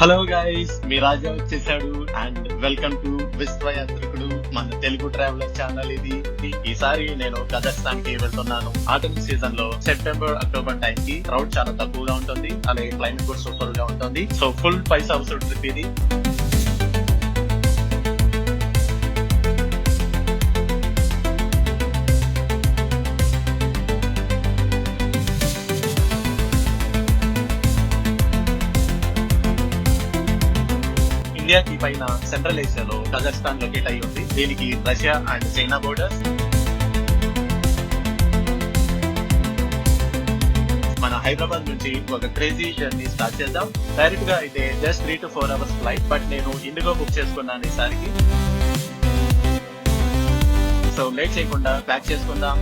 Hello guys మీ రాజా వచ్చేసాడు. And welcome to విశ్వయాత్రికుడు మన Telugu traveller channel ఇది. ఈసారి నేను కజాఖ్స్తాన్కి వెళ్తున్నాను. ఆటమ్ సీజన్లో సెప్టెంబర్ అక్టోబర్ టైం కి క్రౌడ్ చాలా తక్కువగా ఉంటుంది. అలాగే క్లైమేట్ కూడా సూపర్గా ఉంటుంది. సో ఫుల్ పైసా అవసరం ట్రిప్ ఇది. ఇండియాకి పైన సెంట్రల్ ఏషియాలో కజాఖ్స్తాన్ లొకేట్ అయి ఉంది. దీనికి రష్యా అండ్ చైనా బోర్డర్స్ మన హైదరాబాద్ నుంచి ఒక క్రేజీ జర్నీ స్టార్ట్ చేద్దాం. డైరెక్ట్గా అయితే just three to four hours flight but నేను ఇండిగో బుక్ చేసుకున్నాను ఈసారికి సో లేట్ చేయకుండా ప్యాక్ చేసుకుందాం.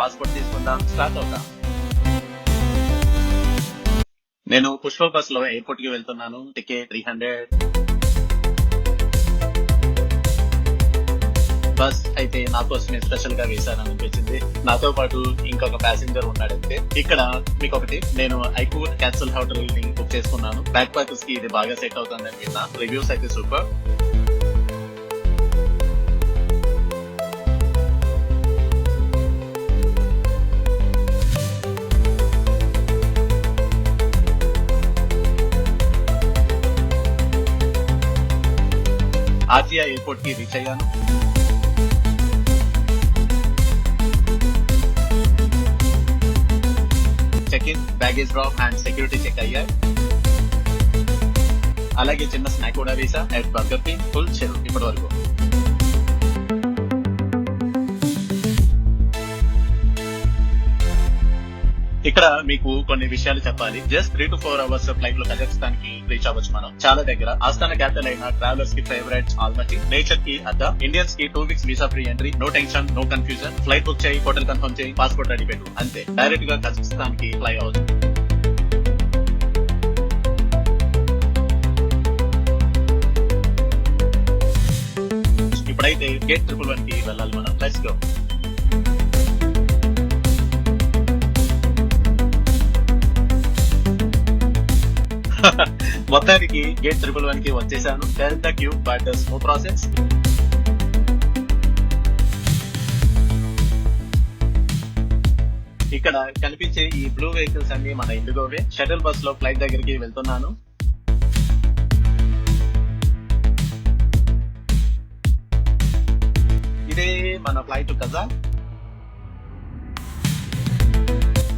పాస్పోర్ట్ తీసుకుందాం. స్టార్ట్ అవుతాం. నేను పుష్ప బస్లో ఎయిర్పోర్ట్కి వెళ్తున్నాను. టికెట్ త్రీ హండ్రెడ్ బస్ అయితే నా కోసమే స్పెషల్గా వేశాను అనిపించింది నాతో పాటు ఇంకొక ప్యాసింజర్ ఉన్నాడంటే ఇక్కడ మీకు ఒకటి నేను ఐకూర్ క్యాన్సల్ హోటల్ బుక్ చేసుకున్నాను. బ్యాక్ ప్యాకర్స్కి ఇది బాగా సెట్ అవుతుందని విన్నా. రివ్యూస్ అయితే సూపర్ ఆసియా ఎయిర్పోర్ట్కి రీచ్ అయ్యాను check in baggage drop and security check అయ్యాయి అలాగే చిన్న స్నాక్ కూడా వేసా అట్ బర్గర్ కింగ్ ఫుల్ చెరు ఇప్పటి వరకు ఇక్కడ మీకు కొన్ని విషయాలు చెప్పాలి. Just three to four hours ఫ్లైట్లో కజాకిస్తాన్కి రీచ్ అవ్వచ్చు మనం. చాలా దగ్గర. ఆస్థాన క్యాపిటల్ అయిన ట్రావెలర్స్కి ఫేవరెట్ ఆల్మటీ నేచర్కి అద్ద ఇండియన్స్కి two weeks visa free entry no tension no confusion flight book చేయి హోటల్ కన్ఫర్మ్ చేయి పాస్పోర్ట్ రెడీ పెట్టు. అంతే. డైరెక్ట్గా కజాకిస్తాన్కి ఫ్లై అవ్వచ్చు. ఇప్పుడైతే గేట్ ట్రిపుల్ వన్కి వెళ్ళాలి మనం. లెట్స్ గో మొత్తానికి గేట్ ట్రిపుల్ వన్కి వచ్చేసాను పెద్ద క్యూ బట్ నో ప్రాసెస్ ఇక్కడ కనిపించే ఈ బ్లూ వెహికల్స్ అన్ని మన ఇండిగోవే షటిల్ బస్లో ఫ్లైట్ దగ్గరికి వెళ్తున్నాను. ఇదే మన ఫ్లైట్ కదా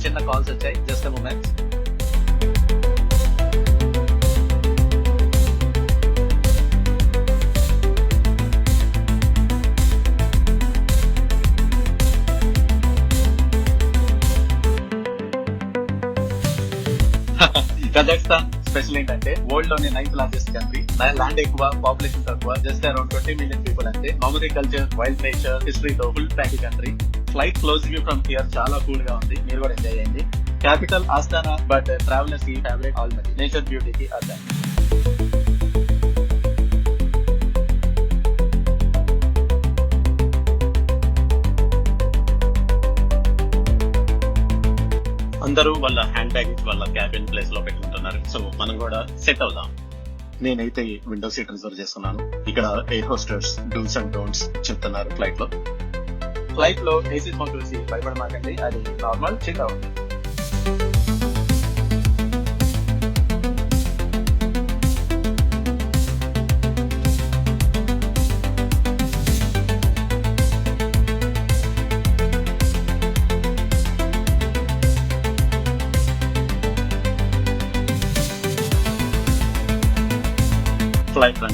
చిన్న కాల్స్ వచ్చాయి. జస్ట్ మూమెంట్స్ కజాఖ్స్తాన్ స్పెషల్ ఏంటంటే వరల్డ్లోనే నైన్త్ లార్జెస్ట్ కంట్రీ ల్యాండ్ ఎక్కువ పాపులేషన్ తక్కువ just around twenty million people అంటే మామూలు culture wild nature హిస్టరీతో full pack country flight close view from here చాలా కూల్గా ఉంది. మీరు కూడా ఎంజాయ్ చేయండి. క్యాపిటల్ ఆస్థానా బట్ ట్రావెలర్స్కి ఫేవరెట్ ఆల్మటీ నేచర్ బ్యూటీకి అర్థం. అందరూ వాళ్ళ హ్యాండ్ బ్యాగేజ్ వాళ్ళ క్యాబిన్ ప్లేస్లో అన్నారు సో మనం కూడా సెట్ అవుదాం. నేనైతే విండో సీట్ రిజర్వ్ చేసుకున్నాను ఇక్కడ air hostesses dos and don'ts చెప్తున్నారు ఫ్లైట్లో. ఫ్లైట్లో ఏసీ స్మోక్ చూసి భయపడమాకండి అది నార్మల్ చిల్ అవుతుంది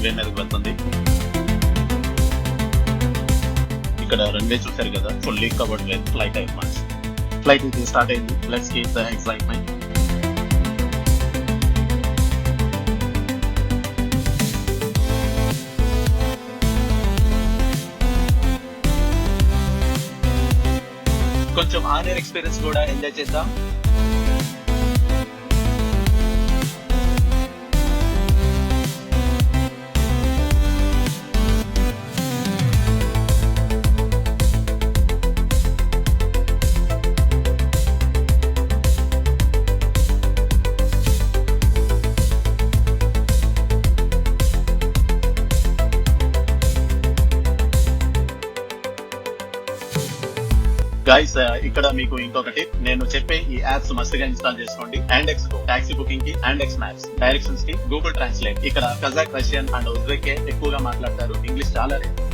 ఫ్లైట్ మీదకి వెళ్తుంది. ఇక్కడ రన్వే చూసారు కదా ఫుల్లీ కవర్డ్ విత్ ఫ్లైట్ ఐమాన్స్ ఫ్లైట్ ఇది స్టార్ట్ అయింది. లెట్స్ కీప్ ద ఎక్సైట్మెంట్ కొంచెం ఆనర్ ఎక్స్పీరియన్స్ కూడా ఎంజాయ్ చేద్దాం. గైస్ uh, ఇక్కడ మీకు ఇంకొకటి. నేను చెప్పే ఈ యాప్స్ మస్ట్గా ఇన్స్టాల్ చేసుకోండి. అండ్ ఎక్స్ టాక్సీ బుకింగ్కి అండ్ ఎక్స్ మ్యాప్స్ డైరెక్షన్స్కి గూగుల్ ట్రాన్స్లేట్ ఇక్కడ కజాక్ రష్యన్ అండ్ ఉజ్బెక్ ఎక్కువగా మాట్లాడతారు. ఇంగ్లీష్ చాలా లేదు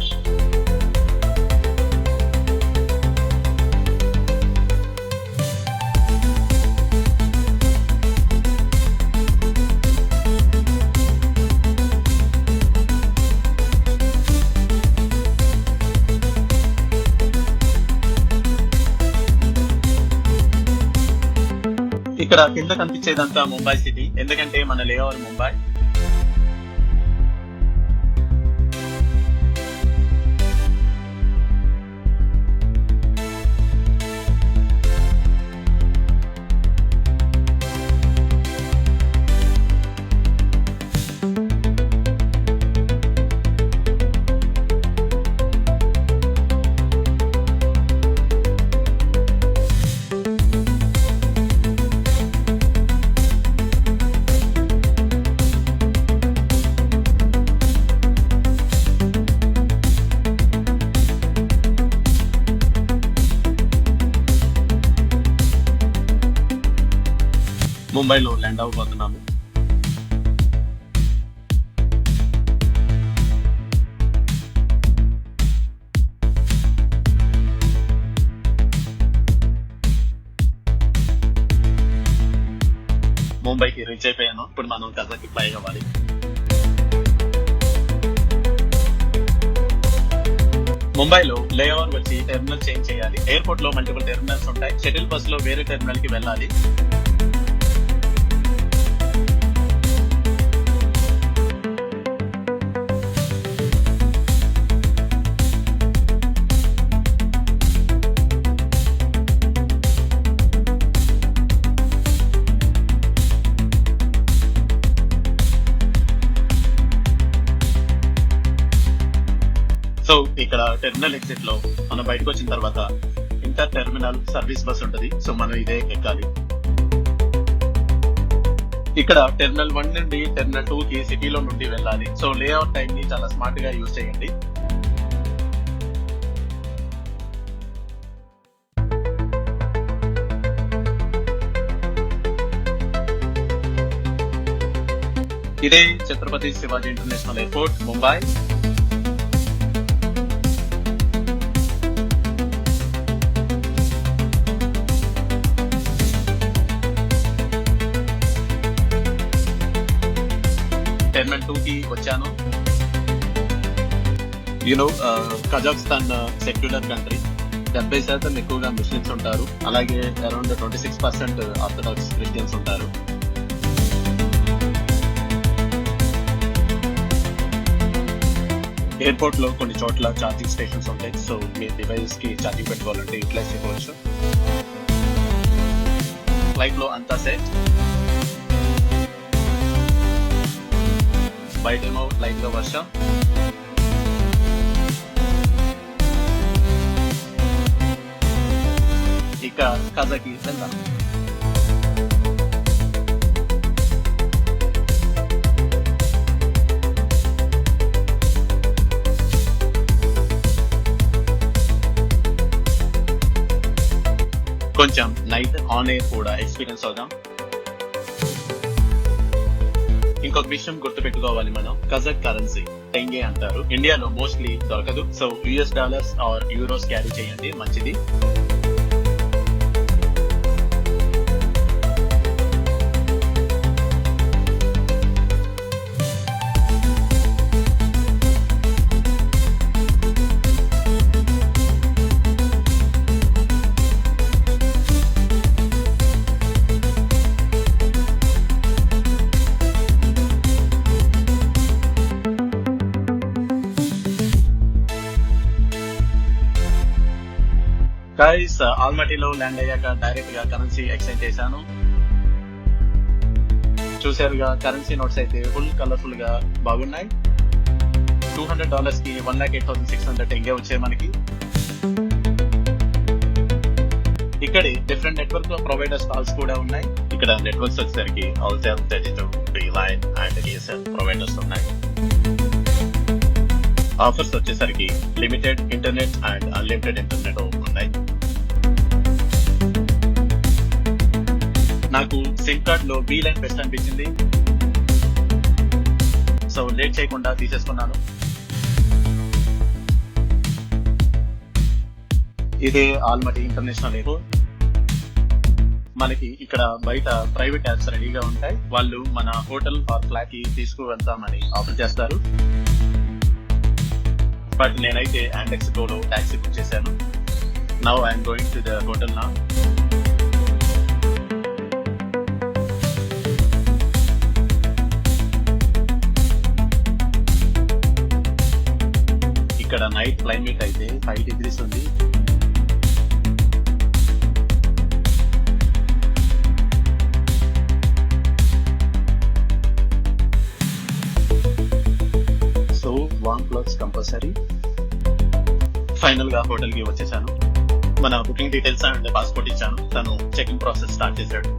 కింద కనిపించేదంతా ముంబై సిటీ. ఎందుకంటే మన లేఓవర్ ముంబై. ముంబైలో ల్యాండ్ అవ్వబోతున్నాము. ముంబైకి రీచ్ అయిపోయాను. ఇప్పుడు మనం కజాకి ఫ్లై అవ్వాలి. ముంబైలో లేఓవర్ వచ్చి టెర్మినల్ చేంజ్ చేయాలి. ఎయిర్పోర్ట్లో మల్టిపుల్ టెర్మినల్స్ ఉంటాయి. షటిల్ బస్లో వేరే టెర్మినల్కి వెళ్ళాలి. టెర్మినల్ ఎగ్జిట్లో మనం బయటకు వచ్చిన తర్వాత ఇంటర్ టెర్మినల్ సర్వీస్ బస్ ఉంటుంది. సో మనం ఇదే ఎక్కాలి. ఇక్కడ టెర్మినల్ వన్ నుండి టెర్మినల్ టూ కి సిటీలో నుండి వెళ్ళాలి. సో లేఅవుట్ టైం ని చాలా స్మార్ట్గా యూజ్ చేయండి. ఇదే Chhatrapati Shivaji international airport Mumbai. Terminal వచ్చాను. You know Kazakhstan secular country డెబ్బై శాతం ఎక్కువగా ముస్లిమ్స్ ఉంటారు. అలాగే around twenty six percent orthodox Christians ఉంటారు. ఎయిర్పోర్ట్లో కొన్ని చోట్ల ఛార్జింగ్ స్టేషన్స్ ఉంటాయి. సో మీ డివైస్కి ఛార్జింగ్ పెట్టుకోవాలంటే యూటిలైజ్ చేసుకోవచ్చు. ఫ్లైట్లో అంతా సేఫ్ బయటేమో లైట్గా వర్షం. ఇక కజకి వెళ్దాం. కొంచెం నైట్ ఆన్ ఎయిర్ కూడా ఎక్స్పీరియన్స్ అవుదాం. ఇంకొక విషయం గుర్తుపెట్టుకోవాలి మనం. Kazakh currency. టెంగే అంటారు. ఇండియాలో మోస్ట్లీ దొరకదు. So US dollars or euros carry చేయండి. మంచిది. గైస్ ఆల్మటీలో ల్యాండ్ అయ్యాక డైరెక్ట్గా కరెన్సీ ఎక్స్చేంజ్ చేశాను. చూసారుగా కరెన్సీ నోట్స్ అయితే ఫుల్ కలర్ఫుల్గా బాగున్నాయి. Two hundred డాలర్స్కి one lakh eight thousand six hundred ఎంగే వచ్చాయి మనకి. ఇక్కడే డిఫరెంట్ నెట్వర్క్ ప్రొవైడర్స్ స్టాల్స్ కూడా ఉన్నాయి. ఇక్కడ నెట్వర్క్స్ వచ్చేసరికి ఆల్సెల్ టెలిటో రిలయన్ అండ్ డిఎస్ఎల్ ప్రొవైడర్స్ ఉన్నాయి. ఆఫర్స్ వచ్చేసరికి limited internet and unlimited internet ఉన్నాయి. నాకు సిమ్ కార్డ్లో బీ లైన్ బెస్ట్ అనిపించింది. సో లేట్ చేయకుండా తీసేసుకున్నాను. ఇదే ఆల్మటి ఇంటర్నేషనల్ ఎయిర్పోర్ట్ మనకి ఇక్కడ బయట ప్రైవేట్ యాప్స్ రెడీగా ఉంటాయి. వాళ్ళు మన హోటల్ ఆర్ ఫ్లాట్కి తీసుకువెళ్తామని ఆఫర్ చేస్తారు. బట్ నేనైతే యాండెక్స్ గోలో టాక్సీ బుక్ చేశాను. Now I'm going to the hotel నా నైట్ క్లైమేట్ అయితే ఫైవ్ డిగ్రీస్ ఉంది. సో వామ్ క్లాత్స్ కంపల్సరీ ఫైనల్గా హోటల్కి వచ్చేసాను. మన బుకింగ్ డీటెయిల్స్ అండ్ పాస్పోర్ట్ ఇచ్చాను. తను చెకింగ్ ప్రాసెస్ స్టార్ట్ చేశాడు.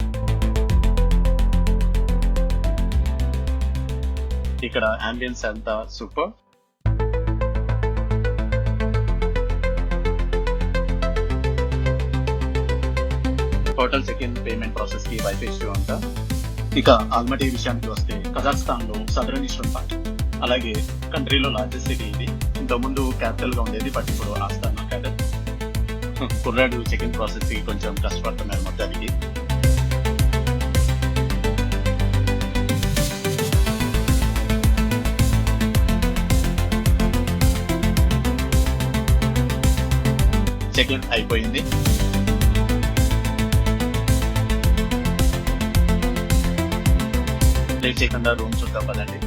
ఇక్కడ అంబియన్స్ అంతా సూపర్ టోటల్ సెకండ్ పేమెంట్ ప్రాసెస్కి వైపేస్తూ అంట. ఇక ఆల్మటీ విషయానికి వస్తే కజాఖ్స్తాన్లో సదరన్ ఈస్టర్న్ పార్ట్ అలాగే కంట్రీలో లార్జెస్ట్ సిటీ ఇది. ఇంతకుముందు క్యాపిటల్గా ఉండేది బట్ ఇప్పుడు ఆస్థాన క్యాపిటల్ కుర్రాడు సెకండ్ ప్రాసెస్కి కొంచెం కష్టపడుతున్నారు మొత్తానికి. సెకండ్ అయిపోయింది. అప్డేట్ చేయకుండా రూమ్ చూద్దాం కదండి.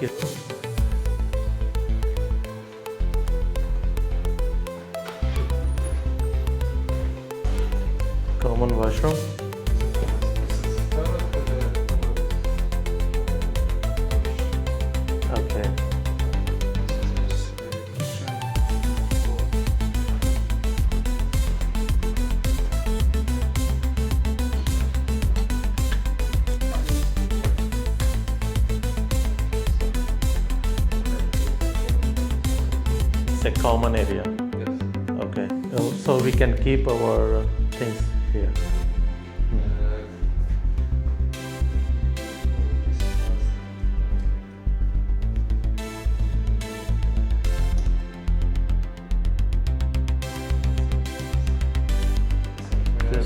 here. Common washroom. Common area. Yes. Okay. So we can keep our uh, things here.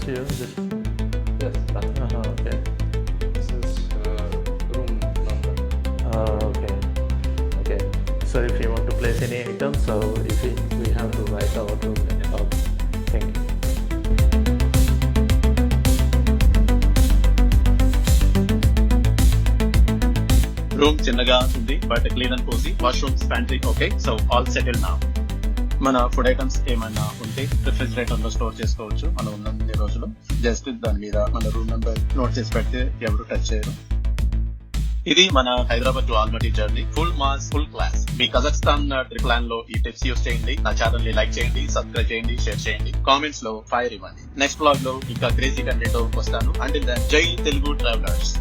You. Just. Yes, place any items, so if we, we have to write our room. Okay. Thank you. Room చిన్నగా ఉంది but clean and cosy washrooms pantry okay so all settle నా మన food items ఏమైనా ఉంటే రిఫ్రిజిరేటర్లో store చేసుకోవచ్చు మనం ఉన్న రోజులు జస్ట్ దాని మీద మన రూమ్ నెంబర్ నోట్ చేసి పెడితే ఎవరు టచ్ చేయరు ఇది మన Hyderabad to Almaty journey full mass full class me Kazakhstan trip uh, ప్లాన్లో ఈ టిప్స్ యూస్ చేయండి. నా ఛానల్ని లైక్ చేయండి సబ్స్క్రైబ్ చేయండి షేర్ చేయండి. కామెంట్స్లో ఫైర్ ఇవ్వండి. నెక్స్ట్ బ్లాగ్లో ఇంకా క్రేజీ కంటెంట్ వస్తాను. అంటే జై తెలుగు ట్రావెలర్స్